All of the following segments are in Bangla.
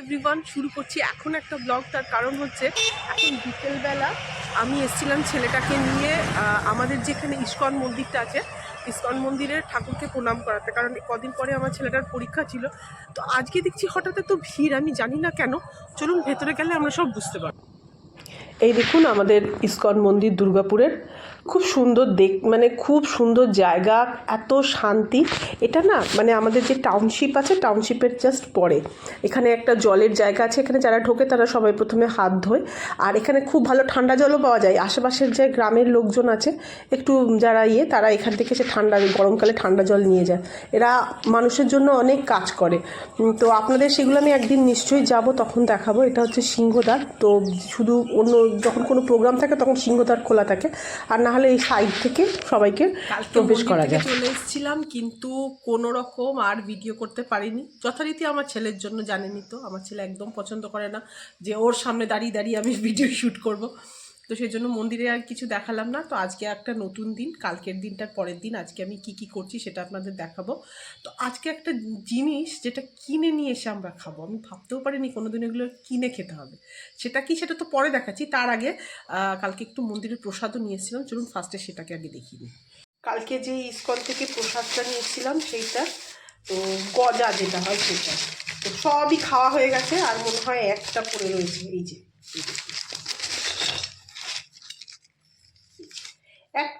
এভরিওয়ান শুরু করছি এখন একটা ব্লগ তার কারণ হচ্ছে, এখন বিকেলবেলা আমি এসেছিলাম ছেলেটাকে নিয়ে আমাদের যেখানে ইস্কন মন্দিরটা আছে, ইস্কন মন্দিরের ঠাকুরকে প্রণাম করাতে। কারণ কদিন পরে আমার ছেলেটার পরীক্ষা ছিল। তো আজকে দেখছি হঠাৎ এত ভিড়, আমি জানি না কেন। চলুন ভেতরে গেলে আমরা সব বুঝতে পারব। এই দেখুন আমাদের ইস্কন মন্দির দুর্গাপুরের খুব সুন্দর দেখ মানে খুব সুন্দর জায়গা, এত শান্তি। এটা না মানে আমাদের যে টাউনশিপ আছে টাউনশিপের জাস্ট পরে। এখানে একটা জলের জায়গা আছে, এখানে যারা ঢোকে তারা সবাই প্রথমে হাত ধোয়। আর এখানে খুব ভালো ঠান্ডা জলও পাওয়া যায়। আশেপাশের যে গ্রামের লোকজন আছে, একটু যারা ইয়ে তারা এখান থেকে সে ঠান্ডা, গরমকালে ঠান্ডা জল নিয়ে যায়। এরা মানুষের জন্য অনেক কাজ করে। তো আপনাদের সেগুলো আমি একদিন নিশ্চয়ই যাব, তখন দেখাবো। এটা হচ্ছে সিংহদ্বার। তো শুধু অন্য যখন কোনো প্রোগ্রাম থাকে, তখন সিংহদ্বার খোলা থাকে। আর না হলে এই সাইড থেকে সবাইকে প্রবেশ করা যায়। চলে এসেছিলাম কিন্তু কোনো রকম আর ভিডিও করতে পারিনি। যথারীতি আমার ছেলের জন্য জানেনি তো আমার ছেলে একদম পছন্দ করে না যে ওর সামনে দাঁড়িয়ে দাঁড়িয়ে আমি ভিডিও শ্যুট করব। তো সেই জন্য মন্দিরে আর কিছু দেখালাম না। তো আজকে একটা নতুন দিন, কালকের দিনটার পরের দিন আজকে আমি কি কি করছি সেটা আপনাদের দেখাবো। তো আজকে একটা জিনিস যেটা কিনে নিয়ে এসে আমরা খাব। আমি ভাবতেও পারিনি কোনোদিন এগুলো কিনে খেতে হবে। সেটা কি সেটা তো পরে দেখাচ্ছি। তার আগে কালকে একটু মন্দিরের প্রসাদও নিয়েছিলাম। চলুন ফার্স্টে সেটাকে আগে দেখিয়ে নিই। কালকে যে ইস্কন থেকে প্রসাদটা নিয়েছিলাম সেইটা, তো গজা যেটা হয় সেটা। তো সবই খাওয়া হয়ে গেছে আর মনে হয় একটা পড়ে রয়েছে, এই যে।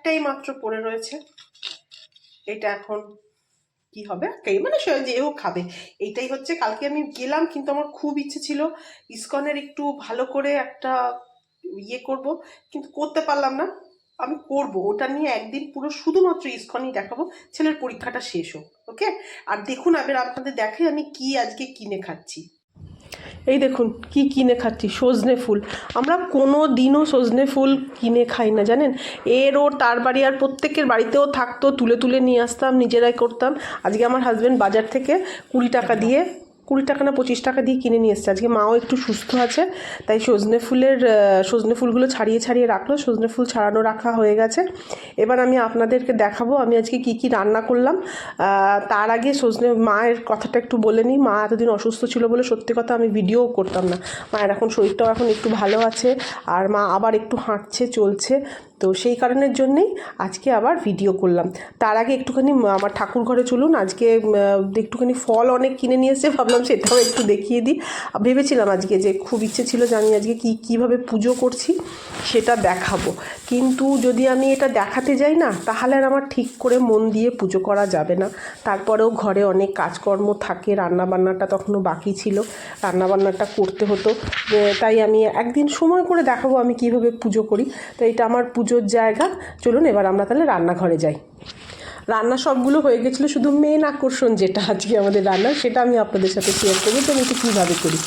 একটাই মাত্র পড়ে রয়েছে। এটা এখন কি হবে? এই মানে সে যেও খাবে। এইটাই হচ্ছে, কালকে আমি গেলাম, কিন্তু আমার খুব ইচ্ছে ছিল ইস্কনের একটু ভালো করে একটা ইয়ে করব, কিন্তু করতে পারলাম না। আমি করব, ওটা নিয়ে একদিন পুরো শুধুমাত্র ইস্কনই দেখাবো, ছেলের পরীক্ষাটা শেষ হোক ওকে আর দেখুন আবার আপনাদের দেখে আমি কি আজকে কিনে খাচ্ছি। এই দেখুন, কি কিনে খাচ্ছি? সজনে ফুল। আমরা কোনো দিনও সজনে ফুল কিনে খাই না, জানেন? এর ওর, তার বাড়ি আর প্রত্যেকের বাড়িতেও থাকতো, তুলে তুলে নিয়ে আসতাম, নিজেরাই করতাম। আজকে আমার হাজব্যান্ড বাজার থেকে কুড়ি টাকা দিয়ে কুড়ি টাকা না পঁচিশ টাকা দিয়ে কিনে নিয়ে এসছে। আজকে মাও একটু সুস্থ আছে, তাই সজনে ফুলের সজনে ফুলগুলো ছাড়িয়ে ছাড়িয়ে রাখল। সজনে ফুল ছাড়ানো রাখা হয়ে গেছে। এবার আমি আপনাদেরকে দেখাবো আমি আজকে কি কি রান্না করলাম। তার আগে সজনে, মায়ের কথাটা একটু বলে নিই। মা এতদিন অসুস্থ ছিল বলে সত্যি কথা আমি ভিডিও করতাম না। মায়ের এখন শরীরটাও এখন একটু ভালো আছে। আর মা আবার একটু হাঁটছে, চলছে। তো সেই কারণের জন্যেই আজকে আবার ভিডিও করলাম। তার আগে একটুখানি আমার ঠাকুর ঘরে চলুন, আজকে একটুখানি ফল অনেক কিনে নিয়ে এসে ভাবলাম সেটাও একটু দেখিয়ে দিই। ভেবেছিলাম আজকে যে খুব ইচ্ছে ছিল যে আমি আজকে কী, কীভাবে পুজো করছি, সেটা দেখাবো। কিন্তু যদি আমি এটা দেখাতে যাই না, তাহলে আর আমার ঠিক করে মন দিয়ে পুজো করা যাবে না। তারপরেও ঘরে অনেক কাজকর্ম থাকে, রান্নাবান্নাটা তখনও বাকি ছিল, রান্নাবান্নাটা করতে হতো। তাই আমি একদিন সময় করে দেখাবো আমি কীভাবে পুজো করি। তো এটা আমার পুজোর জায়গা। চলুন এবার আমরা তাহলে রান্নাঘরে যাই। রান্না সবগুলো হয়ে গেছিল, শুধু মেন আকর্ষণ যেটা আজকে আমাদের রান্না, সেটা আমি আপনাদের সাথে শেয়ার করব, তো আমি একটু কীভাবে করি।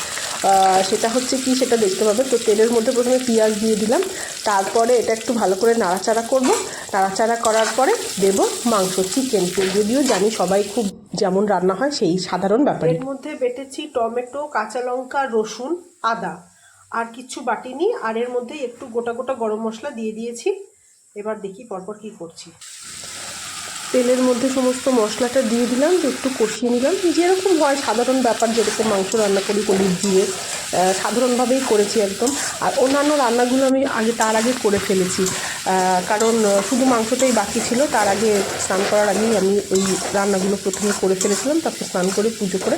সেটা হচ্ছে কি, সেটা দেখতে পাবে। তো তেলের মধ্যে প্রথমে পেঁয়াজ দিয়ে দিলাম, তারপরে এটা একটু ভালো করে নাড়াচাড়া করব। নাড়াচাড়া করার পরে দেব মাংস চিকেন যদিও জানি সবাই খুব যেমন রান্না হয়, সেই সাধারণ ব্যাপার এর মধ্যে বেটেছি টমেটো, কাঁচা লঙ্কা, রসুন, আদা। আর কিছু বাটিনি আর এর মধ্যে একটু গোটা গোটা গরম মশলা দিয়ে দিয়েছি। এবার দেখি পরপর কি করছি। তেলের মধ্যে সমস্ত মশলাটা দিয়ে দিলাম, একটু কষিয়ে নিলাম। যেরকম হয় সাধারণ ব্যাপার, যেরকম মাংস রান্না করি কলির দিয়ে। সাধারণভাবেই করেছি একদম। আর অন্যান্য রান্নাগুলো আমি আগে, তার আগে করে ফেলেছি। কারণ শুধু মাংসটাই বাকি ছিল, তার আগে স্নান করার আগেই আমি ওই রান্নাগুলো প্রথমে করে ফেলেছিলাম, তারপর স্নান করে পুজো করে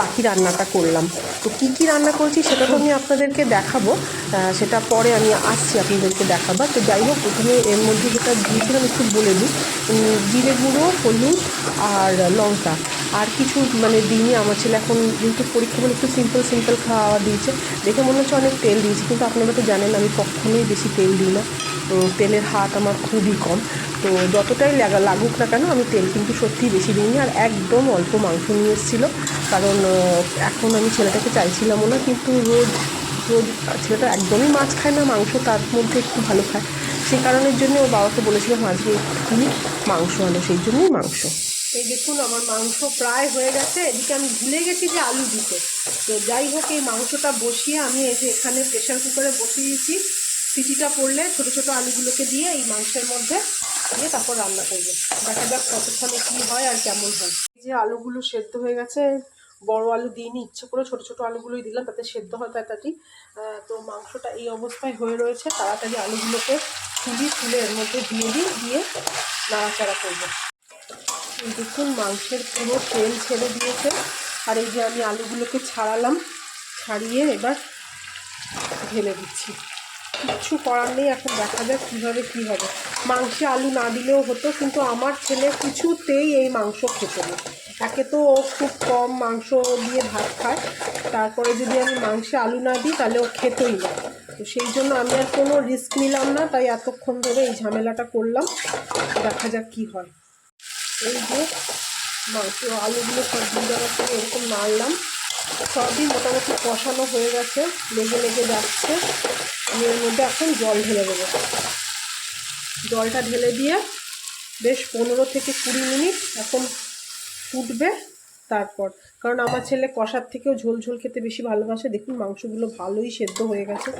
বাকি রান্নাটা করলাম। তো কী কী রান্না করেছি সেটা তো আমি আপনাদেরকে দেখাবো। সেটা পরে আমি আসছি আপনাদেরকে দেখাবার। তো যাই হোক, প্রথমে এর মধ্যে যেটা দিয়েছিলাম একটু বলে দিই। জিরে গুঁড়ো, হলুদ আর লঙ্কা। আর কিছু মানে দিইনি আমার ছেলে এখন যেহেতু পরীক্ষা বলে একটু সিম্পল সিম্পল খাওয়া দিয়েছে। দেখে মনে হচ্ছে অনেক তেল দিয়েছে, কিন্তু আপনারা তো জানেন আমি কখনোই বেশি তেল দিই না। তো তেলের হাত আমার খুবই কম। তো যতটাই লাগা, লাগুক না কেন আমি তেল কিন্তু সত্যিই বেশি দিইনি। আর একদম অল্প মাংস নিয়ে এসেছিল। কারণ এখন আমি ছেলেটাকে চাইছিলামও না, কিন্তু রোজ রোজ ছেলেটা একদমই মাছ খায় না, মাংস তার মধ্যে একটু ভালো খায়। সেই কারণের জন্য ওর বাবাকে বলেছিলাম, আজকে একটুখানি মাংস আনো, সেই জন্যই মাংস। এই দেখুন, আমার মাংস প্রায় হয়ে গেছে। এদিকে আমি ভুলে গেছি যে আলু দিতে। তো যাই হোক, এই মাংসটা বসিয়ে আমি এই যে এখানে প্রেশার কুকারে বসিয়ে দিয়েছি। সিটিটা পড়লে ছোটো ছোটো আলুগুলোকে দিয়ে এই মাংসের মধ্যে দিয়ে তারপর রান্না করব। দেখা যাক কতক্ষণে কী হয় আর কেমন হয়। এই যে আলুগুলো সেদ্ধ হয়ে গেছে, বড় আলু দিইনি, ইচ্ছে করে ছোট ছোট আলুগুলোই দিলাম, তাতে সেদ্ধ হয় তাড়াতাড়ি তো মাংসটা এই অবস্থায় হয়ে রয়েছে, তাড়াতাড়ি আলুগুলোকে তুলি তুলে মধ্যে দিয়ে দিই, দিয়ে নাড়াচাড়া করব। দেখুন মাংসের পুরো তেল ছেড়ে দিয়েছে। আর এই যে আমি আলুগুলোকে ছাড়ালাম, ছাড়িয়ে এবার ঢেলে দিচ্ছি। কিচ্ছু করার নেই, এখন দেখা যাক কীভাবে কী হবে। মাংসে আলু না দিলেও হতো, কিন্তু আমার ছেলে কিছুতেই এই মাংস খেতে না। একে তো ও খুব কম মাংস দিয়ে ভাত খায়। তারপরে যদি আমি মাংসে আলু না দিই, তাহলে ও খেতই না। তো সেই জন্য আমি আর কোনো রিস্ক নিলাম না, তাই এতক্ষণ ধরে এই ঝামেলাটা করলাম। দেখা যাক কী হয়। এই যে মাংস, আলুগুলো সব দিয়ে পরে এরকম নাড়লাম। সবই মোটামুটি কষানো হয়ে গেছে, লেগে লেগে যাচ্ছে। আমি এর মধ্যে এখন জল ঢেলে দেবো। জলটা ঢেলে দিয়ে বেশ পনেরো থেকে কুড়ি মিনিট এখন ফুটবে তারপর। কারণ আমার ছেলে কষার থেকেও ঝোল ঝোল খেতে বেশি ভালোবাসে। দেখুন মাংসগুলো ভালোই সেদ্ধ হয়ে গেছে।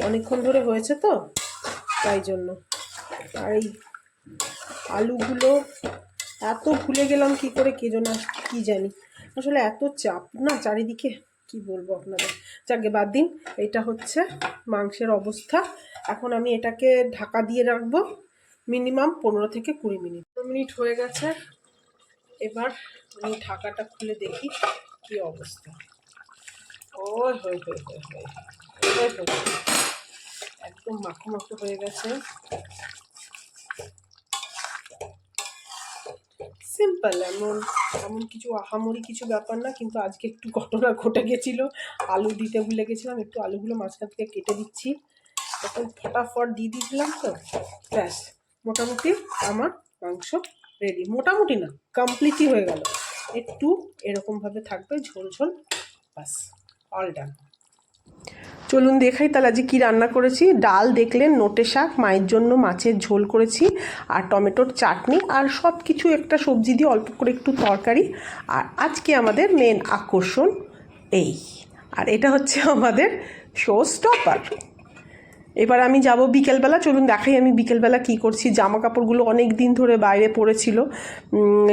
অনেকক্ষণ ধরে হয়েছে তো, তাই জন্য। আর এই আলুগুলো এত ভুলে গেলাম কি করে কে জানা কি জানি আসলে এত চাপ না চারিদিকে কি বলব আপনাদের যাকে বাদ দিন এটা হচ্ছে মাংসের অবস্থা এখন আমি এটাকে ঢাকা দিয়ে রাখব মিনিমাম পনেরো থেকে কুড়ি মিনিট পনেরো মিনিট হয়ে গেছে এবার আমি ঢাকাটা খুলে দেখি কি অবস্থা ও হয়ে হয়ে হয়ে হয়ে হয়ে হয়ে একদম মাখো মাখো হয়ে গেছে সিম্পল এমন এমন কিছু আহামরি কিছু ব্যাপার না, কিন্তু আজকে একটু ঘটনা ঘটে গেছিল। আলু দিতে ভুলে গেছিলাম, একটু আলুগুলো মাঝখান থেকে কেটে দিচ্ছি। তখন ফটাফট দিয়ে দিয়েছিলাম তো, ব্যাস, মোটামুটি আমার মাংস রেডি মোটামুটি না কমপ্লিটই হয়ে গেল। একটু এরকমভাবে থাকবে, ঝোল ঝোল বাস অল ডান চলুন দেখাই তাহলে আজকে কী রান্না করেছি। ডাল দেখলেন, নোটে শাক, মায়ের জন্য মাছের ঝোল করেছি, আর টমেটোর চাটনি, আর সব কিছু একটা সবজি দিয়ে অল্প করে একটু তরকারি। আর আজকে আমাদের মেন আকর্ষণ এই। আর এটা হচ্ছে আমাদের শো স্টপার এবার আমি যাব বিকেলবেলা চলুন দেখাই আমি বিকেলবেলা কি করছি। জামা কাপড়গুলো অনেক দিন ধরে বাইরে পড়েছিল।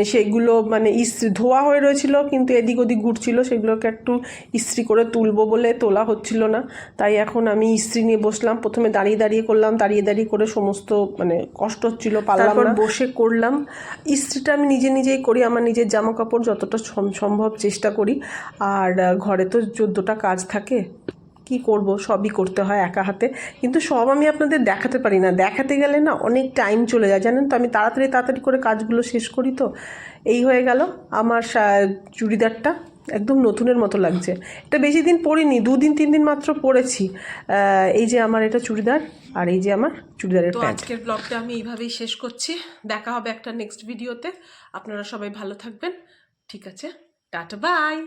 সেগুলো মানে ইস্ত্রি ধোয়া হয়ে রয়েছিল কিন্তু এদিক ওদিক ঘুরছিল সেগুলোকে একটু ইস্ত্রি করে তুলবো বলে তোলা হচ্ছিল না। তাই এখন আমি ইস্ত্রি নিয়ে বসলাম। প্রথমে দাঁড়িয়ে দাঁড়িয়ে করলাম দাঁড়িয়ে দাঁড়িয়ে করে সমস্ত মানে কষ্ট হচ্ছিল পারলাম বসে করলাম। ইস্ত্রিটা আমি নিজে নিজেই করি আমার নিজের জামা কাপড় যতটা সম- সম্ভব চেষ্টা করি। আর ঘরে তো চোদ্দোটা কাজ থাকে। কি করব সবই করতে হয় একা হাতে। কিন্তু সব আমি আপনাদের দেখাতে পারি না। দেখাতে গেলে না অনেক টাইম চলে যায় জানেন তো? আমি তাড়াতাড়ি তাড়াতাড়ি করে কাজগুলো শেষ করি তো। এই হয়ে গেল আমার চুড়িদারটা। একদম নতুনের মতো লাগছে। এটা বেশি দিন পরিনি দুদিন তিন দিন মাত্র পরেছি। এই যে আমার এটা চুড়িদার আর এই যে আমার চুড়িদারের তো আজকের ব্লগটা আমি এইভাবেই শেষ করছি। দেখা হবে একটা নেক্সট ভিডিওতে আপনারা সবাই ভালো থাকবেন। ঠিক আছে? Tata bye